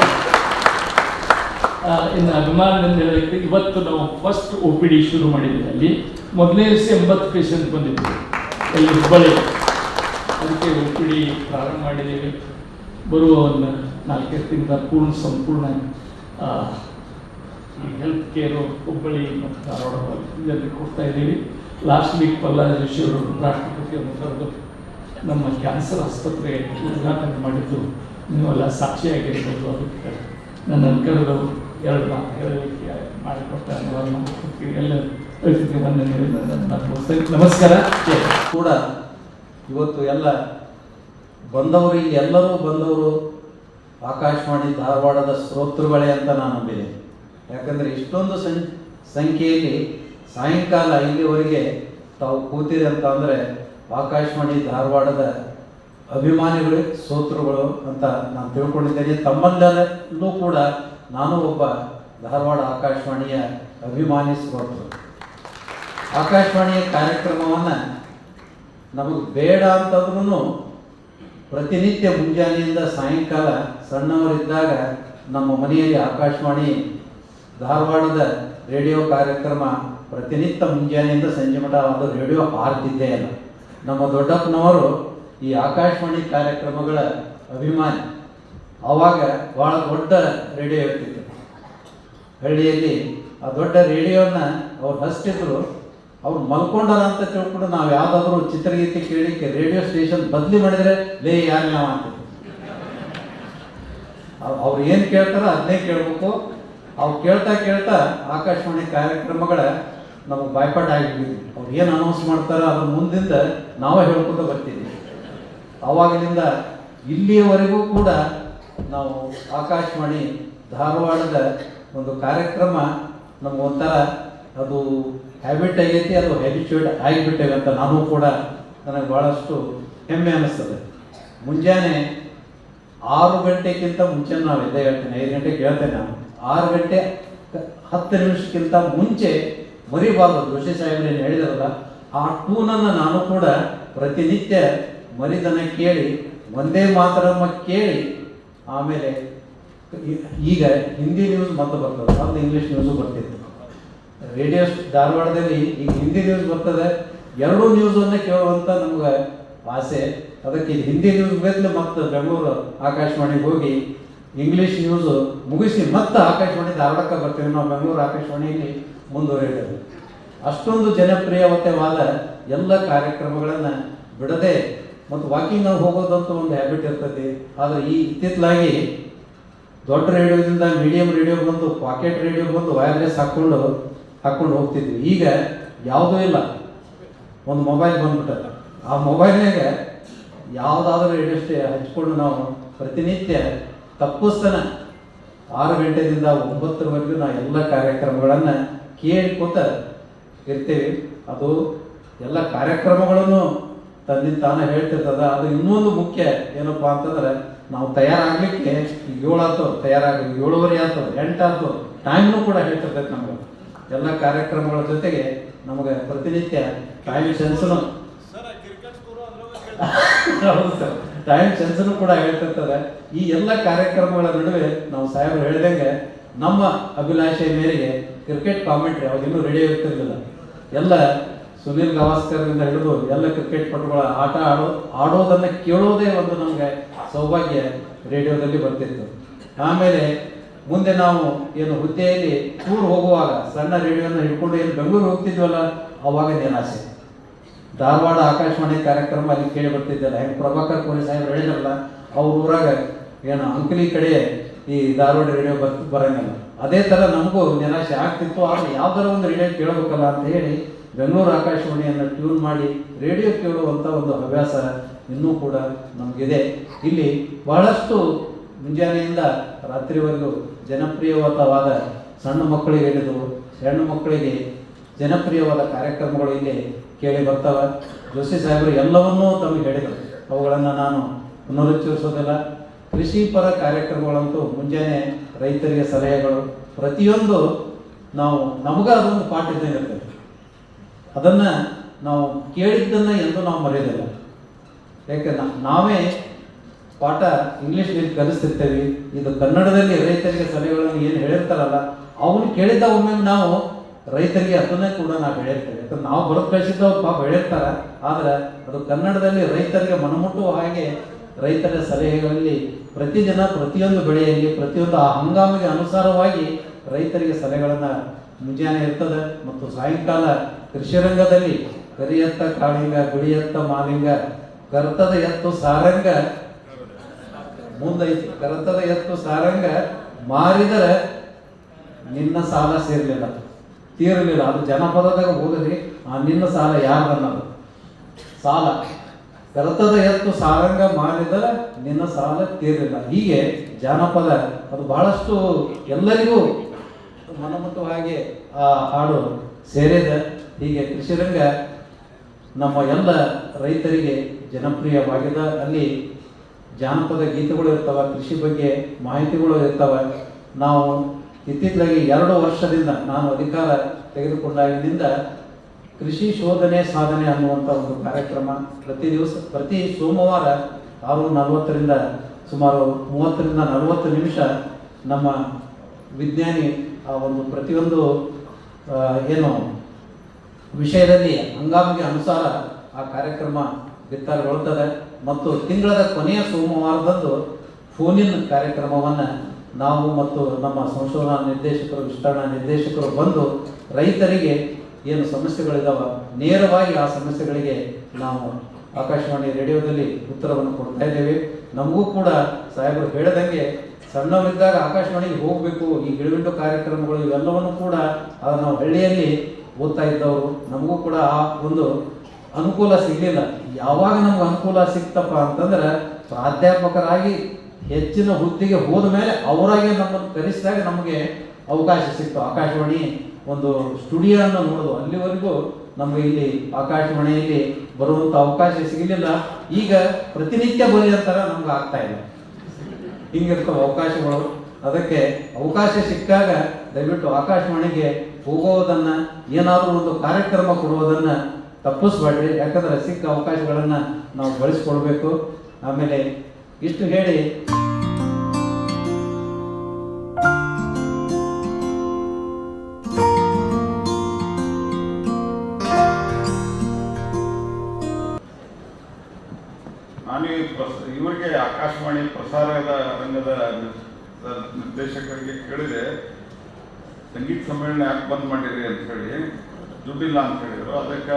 ಇನ್ನು ಅಭಿಮಾನದಿಂದ ಹೇಳಲಿಕ್ಕೆ ಇವತ್ತು ನಾವು ಫಸ್ಟ್ ಒ ಪಿ ಡಿ ಶುರು ಮಾಡಿದ್ವಿ ಅಲ್ಲಿ. ಮೊದಲನೇ ದಿವಸ ಎಂಬತ್ತು ಪೇಷಂಟ್ ಬಂದಿದ್ವಿ ಅಲ್ಲಿ ಹುಬ್ಬಳ್ಳಿ. ಅದಕ್ಕೆ ಒ ಪಿ ಡಿ ಪ್ರಾರಂಭ ಮಾಡಿದ್ದೀವಿ. ಬರುವ ಒಂದು ನಾಲ್ಕೈದು ತಿಂಗಳ ಪೂರ್ಣ ಸಂಪೂರ್ಣ ಹೆಲ್ತ್ ಕೇರು ಹುಬ್ಬಳ್ಳಿ ಮತ್ತು ಧಾರವಾಡ ಇದರಲ್ಲಿ ಕೊಡ್ತಾ ಇದ್ದೀವಿ. ಲಾಸ್ಟ್ ವೀಕ್ ಪಲ್ಲಾ ಜೋಶಿಯವರು ರಾಷ್ಟ್ರಪತಿಯವರು ಕರೆದು ನಮ್ಮ ಕ್ಯಾನ್ಸರ್ ಆಸ್ಪತ್ರೆ ಉದ್ಘಾಟನೆ ಮಾಡಿದ್ದು ನೀವೆಲ್ಲ ಸಾಕ್ಷಿಯಾಗಿರ್ಬೋದು ಅದಕ್ಕೆ ನನ್ನ ಕರೆದು ಎರಡು ಮಾತು ಹೇಳಲಿಕ್ಕೆ ಮಾಡಿಕೊಡ್ತಾರೆ ಎಲ್ಲ ನಮಸ್ಕಾರ. ಕೂಡ ಇವತ್ತು ಎಲ್ಲ ಬಂದವರು ಇಲ್ಲಿ ಎಲ್ಲರೂ ಬಂದವರು ಆಕಾಶವಾಣಿ ಧಾರವಾಡದ ಶ್ರೋತೃಗಳೇ ಅಂತ ನಾನು ನಂಬಿದೆ. ಯಾಕಂದರೆ ಇಷ್ಟೊಂದು ಸಂ, ಸಂಖ್ಯೆಯಲ್ಲಿ ಸಾಯಂಕಾಲ ಇಲ್ಲಿವರೆಗೆ ತಾವು ಕೂತಿದೆ ಅಂತ ಅಂದರೆ ಆಕಾಶವಾಣಿ ಧಾರವಾಡದ ಅಭಿಮಾನಿಗಳು ಸೋತೃಗಳು ಅಂತ ನಾನು ತಿಳ್ಕೊಂಡಿದ್ದೇನೆ. ತಮ್ಮಲ್ಲೂ ಕೂಡ ನಾನು ಒಬ್ಬ ಧಾರವಾಡ ಆಕಾಶವಾಣಿಯ ಅಭಿಮಾನಿ ಸೋತೃ ಆಕಾಶವಾಣಿಯ ಕಾರ್ಯಕ್ರಮವನ್ನು ನಮಗೆ ಬೇಡ ಅಂತಂದ್ರೂ ಪ್ರತಿನಿತ್ಯ ಮುಂಜಾನೆಯಿಂದ ಸಾಯಂಕಾಲ ಸಣ್ಣವರಿದ್ದಾಗ ನಮ್ಮ ಮನೆಯಲ್ಲಿ ಆಕಾಶವಾಣಿ ಧಾರವಾಡದ ರೇಡಿಯೋ ಕಾರ್ಯಕ್ರಮ ಪ್ರತಿನಿತ್ಯ ಮುಂಜಾನೆಯಿಂದ ಸಂಜೆ ಮಠ ಅದು ರೇಡಿಯೋ ಹಾರ್ತಿದ್ದೇ ಇಲ್ಲ. ನಮ್ಮ ದೊಡ್ಡಪ್ಪನವರು ಈ ಆಕಾಶವಾಣಿ ಕಾರ್ಯಕ್ರಮಗಳ ಅಭಿಮಾನಿ ಆವಾಗ ಭಾಳ ದೊಡ್ಡ ರೇಡಿಯೋ ಇರ್ತಿತ್ತು. ಹಳ್ಳಿಯಲ್ಲಿ ಆ ದೊಡ್ಡ ರೇಡಿಯೋನ ಅವ್ರು ಹಚ್ತಿದ್ರು. ಅವ್ರು ಮಲ್ಕೊಂಡಾರ ಅಂತ ತಿಳ್ಕೊಂಡು ನಾವು ಯಾವುದಾದ್ರೂ ಚಿತ್ರಗೀತೆ ಕೇಳಿಕ್ಕೆ ರೇಡಿಯೋ ಸ್ಟೇಷನ್ ಬದಲಿ ಮಾಡಿದರೆ, ಲೇ ಯಾರು ನಾವು ಅವ್ರು ಏನು ಕೇಳ್ತಾರೋ ಅದನ್ನೇ ಕೇಳಬೇಕು. ಅವ್ರು ಕೇಳ್ತಾ ಕೇಳ್ತಾ ಆಕಾಶವಾಣಿ ಕಾರ್ಯಕ್ರಮಗಳ ನಮಗೆ ಬಾಯ್ಪಾಠ ಆಗಿಬಿಟ್ಟಿದ್ವಿ ಅವ್ರು ಏನು ಅನೌನ್ಸ್ ಮಾಡ್ತಾರೋ ಅದ್ರ ಮುಂದಿಂದ ನಾವೇ ಹೇಳ್ಕೊತ ಬರ್ತಿದ್ವಿ. ಆವಾಗಿನಿಂದ ಇಲ್ಲಿಯವರೆಗೂ ಕೂಡ ನಾವು ಆಕಾಶವಾಣಿ ಧಾರವಾಡದ ಒಂದು ಕಾರ್ಯಕ್ರಮ ನಮ್ಗೆ ಒಂಥರ ಅದು ಹ್ಯಾಬಿಟ್ ಆಗೈತಿ, ಅದು ಹ್ಯಾಬಿಚುಯೇಟ್ ಆಗಿಬಿಟ್ಟೇವೆ ಅಂತ ನಾನು ಕೂಡ ನನಗೆ ಭಾಳಷ್ಟು ಹೆಮ್ಮೆ ಅನ್ನಿಸ್ತದೆ ಮುಂಜಾನೆ ಆರು ಗಂಟೆಗಿಂತ ಮುಂಚೆ ನಾವು ಎದ್ದೆ ಹೇಳ್ತೇನೆ, ಐದು ಗಂಟೆಗೆ ಹೇಳ್ತೇನೆ ನಾನು. ಆರು ಗಂಟೆ ಹತ್ತು ನಿಮಿಷಕ್ಕಿಂತ ಮುಂಚೆ ಮರಿಬಾರ್ದು. ಜೋಶಿ ಸಾಹೇಬ್ರೇನು ಹೇಳಿದಾರಲ್ಲ, ಆ ಟೂನನ್ನು ನಾನು ಕೂಡ ಪ್ರತಿನಿತ್ಯ ಮರಿದನ ಕೇಳಿ, ಒಂದೇ ಮಾತರಮ್ಮ ಕೇಳಿ, ಆಮೇಲೆ ಈಗ ಹಿಂದಿ ನ್ಯೂಸ್ ಮತ್ತೆ ಬರ್ತದೆ ಮೊದಲು ಇಂಗ್ಲೀಷ್ ನ್ಯೂಸು ಬರ್ತಿತ್ತು. ರೇಡಿಯೋ ಧಾರವಾಡದಲ್ಲಿ ಈಗ ಹಿಂದಿ ನ್ಯೂಸ್ ಬರ್ತದೆ, ಎರಡೂ ನ್ಯೂಸನ್ನು ಕೇಳುವಂತ ನಮ್ಗೆ ಆಸೆ. ಅದಕ್ಕೆ ಹಿಂದಿ ನ್ಯೂಸ್ ಬೇಕು ಮತ್ತೆ ಬೆಂಗಳೂರು ಆಕಾಶವಾಣಿಗೆ ಹೋಗಿ ಇಂಗ್ಲೀಷ್ ನ್ಯೂಸ್ ಮುಗಿಸಿ ಮತ್ತೆ ಆಕಾಶವಾಣಿ ಧಾರವಾಡಕ್ಕೆ ಬರ್ತೀವಿ ನಾವು ಬೆಂಗಳೂರು ಆಕಾಶವಾಣಿಯಲ್ಲಿ ಮುಂದುವರಿಯೋದು. ಅಷ್ಟೊಂದು ಜನಪ್ರಿಯವಾದ ಎಲ್ಲ ಕಾರ್ಯಕ್ರಮಗಳನ್ನು ಬಿಡದೆ ಮತ್ತು ವಾಕಿಂಗ್ ನಾವು ಹೋಗೋದಂತ ಒಂದು ಹ್ಯಾಬಿಟ್ ಇರ್ತದೆ. ಆದರೆ ಈ ಇತ್ತಿತ್ತಲಾಗಿ ದೊಡ್ಡ ರೇಡಿಯೋದಿಂದ ಮೀಡಿಯಂ ರೇಡಿಯೋ ಬಂದು ಪಾಕೆಟ್ ರೇಡಿಯೋ ಬಂದು ವೈರ್ಲೆಸ್ ಹಾಕ್ಕೊಂಡು ಹಾಕ್ಕೊಂಡು ಹೋಗ್ತಿದ್ವಿ. ಈಗ ಯಾವುದೂ ಇಲ್ಲ. ಒಂದು ಮೊಬೈಲ್ ಬಂದ್ಬಿಟ್ಟದ. ಆ ಮೊಬೈಲ್ನಾಗ ಯಾವುದಾದ್ರೂ ರೇಡಿಯೋ ಸ್ಟೇ ಹಚ್ಕೊಂಡು ನಾವು ಪ್ರತಿನಿತ್ಯ ತಪ್ಪಿಸ್ತಾನ. ಆರು ಗಂಟೆದಿಂದ ಒಂಬತ್ತರವರೆಗೂ ನಾವು ಎಲ್ಲ ಕಾರ್ಯಕ್ರಮಗಳನ್ನು ಕೇಳ್ಕೊತ ಕೂತ ಇರ್ತೀವಿ. ಅದು ಎಲ್ಲ ಕಾರ್ಯಕ್ರಮಗಳನ್ನು ತಂದಿನ ತಾನೇ ಹೇಳ್ತಿರ್ತದ ಅದು ಇನ್ನೊಂದು ಮುಖ್ಯ ಏನಪ್ಪಾ ಅಂತಂದ್ರೆ ನಾವು ತಯಾರಾಗ್ಲಿಕ್ಕೆ ಏಳಾತು ಏಳು ಆಯ್ತು ತಯಾರಾಗ ಏಳುವರೆ ಆಯ್ತು ಎಂಟು ಆಯ್ತು ಟೈಮ್ನು ಕೂಡ ಹೇಳ್ತಿರ್ತೈತೆ ನಮ್ಗೆ. ಎಲ್ಲ ಕಾರ್ಯಕ್ರಮಗಳ ಜೊತೆಗೆ ನಮಗೆ ಪ್ರತಿನಿತ್ಯ ಟೈಮ್ ಸೆನ್ಸ್ನು ಹೌದು ಸರ್ ಟೈಮ್ ಸೆನ್ಸ್ನು ಕೂಡ ಹೇಳ್ತಿರ್ತದೆ. ಈ ಎಲ್ಲ ಕಾರ್ಯಕ್ರಮಗಳ ನಡುವೆ ನಾವು ಸಾಹೇಬರು ಹೇಳಿದಂಗೆ ನಮ್ಮ ಅಭಿಲಾಷೆಯ ಮೇರೆಗೆ ಕ್ರಿಕೆಟ್ ಕಾಮೆಂಟ್ರಿ ಅವಾಗಿನ್ನೂ ರೆಡಿ ಆಗ್ತಿರ್ಲಿಲ್ಲ ಎಲ್ಲ ಸುನಿಲ್ ಗವಾಸ್ಕರ್ನಿಂದ ಹಿಡಿದು ಎಲ್ಲ ಕ್ರಿಕೆಟ್ ಪಟುಗಳ ಆಟ ಆಡೋ, ಆಡೋದನ್ನ ಕೇಳೋದೇ ಒಂದು ನಮಗೆ ಸೌಭಾಗ್ಯ ರೇಡಿಯೋದಲ್ಲಿ ಬರ್ತಿತ್ತು. ಆಮೇಲೆ ಮುಂದೆ ನಾವು ಏನು ಹುದ್ದೆಯಲ್ಲಿ ಟೂರ್ ಹೋಗುವಾಗ ಸಣ್ಣ ರೇಡಿಯೋನ ಹಿಡ್ಕೊಂಡು ಏನು ಬೆಂಗಳೂರು ಹೋಗ್ತಿದ್ವಲ್ಲ, ಅವಾಗ ನಿರಾಸೆ ಧಾರವಾಡ ಆಕಾಶವಾಣಿ ಕಾರ್ಯಕ್ರಮ ಅಲ್ಲಿ ಕೇಳಿ ಬರ್ತಿದ್ದಲ್ಲ. ಹೆಂಗೆ ಪ್ರಭಾಕರ್ ಕೋರಿ ಸಾಹೇಬ್ ಹೇಳಿದ್ರಲ್ಲ, ಅವ್ರ ಊರಾಗ ಏನು ಅಂಕಲಿ ಕಡೆ ಈ ಧಾರವಾಡ ರೇಡಿಯೋ ಬರ್, ಬರಂಗಿಲ್ಲ. ಅದೇ ಥರ ನಮಗೂ ನಿರಾಶೆ ಆಗ್ತಿತ್ತು. ಆದರೆ ಯಾವ್ದಾರ ಒಂದು ರೇಡಿಯೋ ಕೇಳಬೇಕಲ್ಲ ಅಂತ ಹೇಳಿ ಬೆಂಗಳೂರು ಆಕಾಶವಾಣಿಯನ್ನು ಟ್ಯೂನ್ ಮಾಡಿ ರೇಡಿಯೋ ಕೇಳುವಂಥ ಒಂದು ಹವ್ಯಾಸ ಇನ್ನೂ ಕೂಡ ನಮಗಿದೆ. ಇಲ್ಲಿ ಬಹಳಷ್ಟು ಮುಂಜಾನೆಯಿಂದ ರಾತ್ರಿವರೆಗೂ ಜನಪ್ರಿಯವಾದವಾದ ಸಣ್ಣ ಮಕ್ಕಳಿಗೆ ಹಿಡಿದು ಹೆಣ್ಣು ಮಕ್ಕಳಿಗೆ ಜನಪ್ರಿಯವಾದ ಕಾರ್ಯಕ್ರಮಗಳು ಇಲ್ಲಿ ಕೇಳಿ ಬರ್ತವೆ. ಜೋಶಿ ಸಾಹೇಬರು ಎಲ್ಲವನ್ನೂ ತಮಗೆ ಹೇಳಿದರು. ಅವುಗಳನ್ನು ನಾನು ಪುನರುಚ್ಚರಿಸೋದಿಲ್ಲ. ಕೃಷಿ ಪರ ಕಾರ್ಯಕ್ರಮಗಳಂತೂ ಮುಂಜಾನೆ ರೈತರಿಗೆ ಸಲಹೆಗಳು. ಪ್ರತಿಯೊಂದು ನಾವು ನಮಗ ಅದೊಂದು ಪಾಠ ಇದ್ದಂಗೆ ಇರ್ತದೆ. ಅದನ್ನು ನಾವು ಕೇಳಿದ್ದನ್ನು ಎಂದು ನಾವು ಮರೆಯೋದಿಲ್ಲ. ಯಾಕೆ ನಾವೇ ಪಾಠ ಇಂಗ್ಲೀಷ್ನಲ್ಲಿ ಕಲಿಸ್ತಿರ್ತೇವೆ, ಇದು ಕನ್ನಡದಲ್ಲಿ ರೈತರಿಗೆ ಸಲಹೆಗಳನ್ನು ಏನು ಹೇಳಿರ್ತಾರಲ್ಲ, ಅವನು ಕೇಳಿದ್ದ ಒಮ್ಮೆ ನಾವು ರೈತರಿಗೆ ಅದನ್ನೇ ಕೂಡ ನಾವು ಹೇಳಿರ್ತೇವೆ. ಯಾಕಂದ್ರೆ ನಾವು ಬರೋದು ಕಳಿಸಿದ್ದ ಪಾಪ ಹೇಳಿರ್ತಾರ, ಆದ್ರೆ ಅದು ಕನ್ನಡದಲ್ಲಿ ರೈತರಿಗೆ ಮನಮುಟ್ಟುವ ಹಾಗೆ ರೈತರ ಸಲಹೆಗಳಲ್ಲಿ ಪ್ರತಿದಿನ ಪ್ರತಿಯೊಂದು ಬೆಳೆಯಲ್ಲಿ, ಪ್ರತಿಯೊಂದು ಆ ಹಂಗಾಮಿಗೆ ಅನುಸಾರವಾಗಿ ರೈತರಿಗೆ ಸಲಹೆಗಳನ್ನು ಮುಂಜಾನೆ ಇರ್ತದೆ ಮತ್ತು ಸಾಯಂಕಾಲ ಕೃಷಿ ರಂಗದಲ್ಲಿ ಕರಿಯತ್ತ, ಕಾಳಿಂಗ ಬಿಳಿಯತ್ತ ಮಾಲಿಂಗ, ಕರ್ತದ ಎತ್ತು, ಸಾರಂಗ ಮುಂದೈತಿ. ಕರ್ತದ ಎತ್ತು, ಸಾರಂಗ ಮಾರಿದರೆ ನಿನ್ನ ಸಾಲ ಸೇರಲಿಲ್ಲ. ತೀರಲಿಲ್ಲ. ಅದು ಜನಪದದಾಗ ಓದಿದ್ರಿ ಆ ನಿನ್ನ ಸಾಲ ಯಾರನ್ನದು ಸಾಲ. ಕರ್ತದ ಎತ್ತು, ಸಾರಂಗ ಮಾರಿದರೆ ನಿನ್ನ ಸಾಲ ತೀರಲಿಲ್ಲ. ಹೀಗೆ ಜಾನಪದ, ಅದು ಬಹಳಷ್ಟು ಎಲ್ಲರಿಗೂ ಮನಮುಟ್ಟುವ ಹಾಗೆ ಆ ಹಾಡು ಸೇರಿದ. ಹೀಗೆ ಕೃಷಿರಂಗ ನಮ್ಮ ಎಲ್ಲ ರೈತರಿಗೆ ಜನಪ್ರಿಯವಾಗಿದೆ. ಅಲ್ಲಿ ಜಾನಪದ ಗೀತೆಗಳು ಇರ್ತವೆ, ಕೃಷಿ ಬಗ್ಗೆ ಮಾಹಿತಿಗಳು ಇರ್ತವೆ. ನಾವು ಇತ್ತೀಚೆಗೆ ಎರಡು ವರ್ಷದಿಂದ ನಾನು ಅಧಿಕಾರ ತೆಗೆದುಕೊಂಡಾಗಿನಿಂದ ಕೃಷಿ ಶೋಧನೆ ಸಾಧನೆ ಅನ್ನುವಂಥ ಒಂದು ಕಾರ್ಯಕ್ರಮ ಪ್ರತಿ ದಿವಸ, ಪ್ರತಿ ಸೋಮವಾರ ಆರು ನಲವತ್ತರಿಂದ ಸುಮಾರು ಮೂವತ್ತರಿಂದ ನಲವತ್ತು ನಿಮಿಷ ನಮ್ಮ ವಿಜ್ಞಾನಿ ಆ ಒಂದು ಪ್ರತಿಯೊಂದು ಏನು ವಿಷಯದಲ್ಲಿ ಹಂಗಾಮಿಗೆ ಅನುಸಾರ ಆ ಕಾರ್ಯಕ್ರಮ ಬಿತ್ತರಗೊಳ್ತದೆ. ಮತ್ತು ತಿಂಗಳದ ಕೊನೆಯ ಸೋಮವಾರದಂದು ಫೋನಿನ ಕಾರ್ಯಕ್ರಮವನ್ನು ನಾವು ಮತ್ತು ನಮ್ಮ ಸಂಶೋಧನಾ ನಿರ್ದೇಶಕರು, ವಿಸ್ತರಣಾ ನಿರ್ದೇಶಕರು ಬಂದು ರೈತರಿಗೆ ಏನು ಸಮಸ್ಯೆಗಳಿದಾವ, ನೇರವಾಗಿ ಆ ಸಮಸ್ಯೆಗಳಿಗೆ ನಾವು ಆಕಾಶವಾಣಿ ರೇಡಿಯೋದಲ್ಲಿ ಉತ್ತರವನ್ನು ಕೊಡ್ತಾ ಇದ್ದೇವೆ. ನಮಗೂ ಕೂಡ ಸಾಹೇಬರು ಹೇಳಿದಂಗೆ ಸಣ್ಣವರಿದ್ದಾಗ ಆಕಾಶವಾಣಿಗೆ ಹೋಗಬೇಕು, ಈ ಗಿಡಗಂಟು ಕಾರ್ಯಕ್ರಮಗಳು ಇವೆಲ್ಲವನ್ನು ಕೂಡ ನಾವು ಹಳ್ಳಿಯಲ್ಲಿ ಓದ್ತಾ ಇದ್ದವರು, ನಮಗೂ ಕೂಡ ಆ ಒಂದು ಅನುಕೂಲ ಸಿಗಲಿಲ್ಲ. ಯಾವಾಗ ನಮ್ಗೆ ಅನುಕೂಲ ಸಿಕ್ತಪ್ಪ ಅಂತಂದ್ರೆ, ಪ್ರಾಧ್ಯಾಪಕರಾಗಿ ಹೆಚ್ಚಿನ ಹುದ್ದೆಗೆ ಹೋದ ಮೇಲೆ ಅವರಾಗೆ ನಮ್ಮನ್ನು ಕರೆಸಿದಾಗ ನಮಗೆ ಅವಕಾಶ ಸಿಕ್ತು. ಆಕಾಶವಾಣಿ ಒಂದು ಸ್ಟುಡಿಯೋವನ್ನು ನೋಡೋದು. ಅಲ್ಲಿವರೆಗೂ ನಮಗೆ ಇಲ್ಲಿ ಆಕಾಶವಾಣಿಯಲ್ಲಿ ಬರುವಂಥ ಅವಕಾಶ ಸಿಗಲಿಲ್ಲ. ಈಗ ಪ್ರತಿನಿತ್ಯ ಬರೆಯೋ ಅಂತಾರ ನಮ್ಗೆ ಆಗ್ತಾ ಇಲ್ಲ ಹಿಂಗಿರ್ತವೆ ಅವಕಾಶಗಳು. ಅದಕ್ಕೆ ಅವಕಾಶ ಸಿಕ್ಕಾಗ ದಯವಿಟ್ಟು ಆಕಾಶವಾಣಿಗೆ ಹೋಗೋದನ್ನ, ಏನಾದರೂ ಒಂದು ಕಾರ್ಯಕ್ರಮ ಕೊಡುವುದನ್ನ ತಪ್ಪಿಸ್ಬೇಡ್ರಿ. ಯಾಕಂದ್ರೆ ಸಿಕ್ಕ ಅವಕಾಶಗಳನ್ನ ನಾವು ಬಳಸ್ಕೊಳ್ಬೇಕು. ಆಮೇಲೆ ಇಷ್ಟು ಹೇಳಿ ಇವರಿಗೆ ಆಕಾಶವಾಣಿ ಪ್ರಸಾರದ ರಂಗದ ನಿರ್ದೇಶಕರಿಗೆ ಕೇಳಿದೆ ಸಂಗೀತ ಸಮ್ಮೇಳನ ಯಾಕೆ ಬಂದ್ ಮಾಡಿರಿ ಅಂತ ಹೇಳಿ, ದುಡ್ಡಿಲ್ಲ ಅಂತ ಹೇಳಿದ್ರು. ಅದಕ್ಕೆ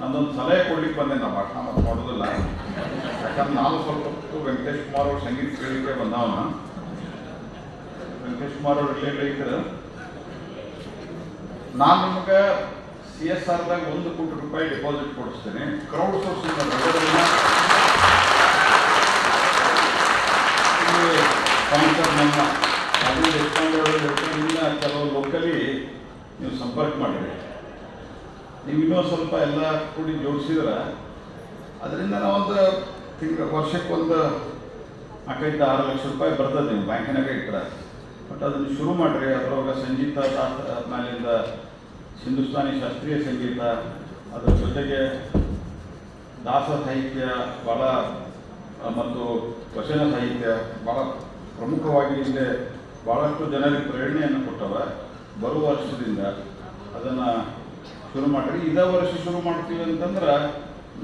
ನಾನೊಂದು ಸಲಹೆ ಕೊಡ್ಲಿಕ್ಕೆ ಬಂದೆ ನಾ ಭಾಷಣ ಮತ್ತು ಮಾಡೋದಿಲ್ಲ. ಯಾಕಂದ್ರೆ ನಾನು ಸ್ವಲ್ಪ ಹೊತ್ತು ವೆಂಕಟೇಶ್ ಕುಮಾರ್ ಅವ್ರ ಸಂಗೀತ ಕೇಳಲಿಕ್ಕೆ ಬಂದವನ. ವೆಂಕಟೇಶ್ ಕುಮಾರ್ ಅವ್ರು ಇಲ್ಲೇ ರೈತರು ನಾನು ನಿಮಗೆ ಸಿ ಎಸ್ ಆರ್ದಾಗ ಒಂದು ಕೋಟಿ ರೂಪಾಯಿ ಡೆಪಾಸಿಟ್ ಕೊಡಿಸ್ತೇನೆ. ಕ್ರೌಡ್ ಸೋರ್ಸಿಂಗ್ ಸ್ಪಾನ್ಸರ್ ನಮ್ಮ ಅದು ಡಿಸ್ಕೌಂಟ್ ಕೆಲವು ಲೋಕಲಿ ನೀವು ಸಂಪರ್ಕ ಮಾಡಿರಿ. ನೀವು ಇನ್ನೂ ಸ್ವಲ್ಪ ಎಲ್ಲ ಕೂಡಿ ಜೋಡಿಸಿದ್ರೆ ಅದರಿಂದ ನಾವೊಂದು ತಿಂಗಳ, ವರ್ಷಕ್ಕೊಂದು ನಾಲ್ಕೈದು, ಆರು ಲಕ್ಷ ರೂಪಾಯಿ ಬರ್ತದೆ ನೀವು ಬ್ಯಾಂಕಿನಾಗ ಇಟ್ಟರೆ ಬಟ್ ಅದನ್ನು ಶುರು ಮಾಡಿರಿ, ಅದರೊಳಗೆ ಸಂಗೀತ, ಶಾಸ್ತ್ರ ಹಿಂದೂಸ್ತಾನಿ ಶಾಸ್ತ್ರೀಯ ಸಂಗೀತ, ಅದರ ಜೊತೆಗೆ ದಾಸ ಸಾಹಿತ್ಯ ಭಾಳ ಮತ್ತು ವಚನ ಸಾಹಿತ್ಯ ಭಾಳ ಪ್ರಮುಖವಾಗಿ ಇಲ್ಲಿ ಭಾಳಷ್ಟು ಜನರಿಗೆ ಪ್ರೇರಣೆಯನ್ನು ಕೊಟ್ಟವ ಬರುವ ವರ್ಷದಿಂದ ಅದನ್ನು ಶುರು ಮಾಡ್ರಿ. ಇದೇ ವರ್ಷ ಶುರು ಮಾಡ್ತೀವಿ ಅಂತಂದ್ರೆ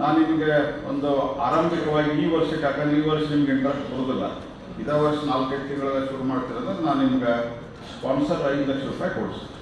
ನಾನು ನಿಮಗೆ ಒಂದು ಆರಂಭಿಕವಾಗಿ ಈ ವರ್ಷಕ್ಕೆ ಯಾಕಂದ್ರೆ ಈ ವರ್ಷ ನಿಮ್ಗೆ ಇಂಟ್ರೆಸ್ಟ್ ಬರೋದಿಲ್ಲ. ಇದೇ ವರ್ಷ ನಾಲ್ಕೈದು ತಿಂಗಳ ಶುರು ಮಾಡ್ತೀರಂದ್ರೆ ನಾನು ನಿಮ್ಗೆ ಸ್ಪಾನ್ಸರ್ ಐದು ಲಕ್ಷ ರೂಪಾಯಿ ಕೊಡಿಸ್ತೀನಿ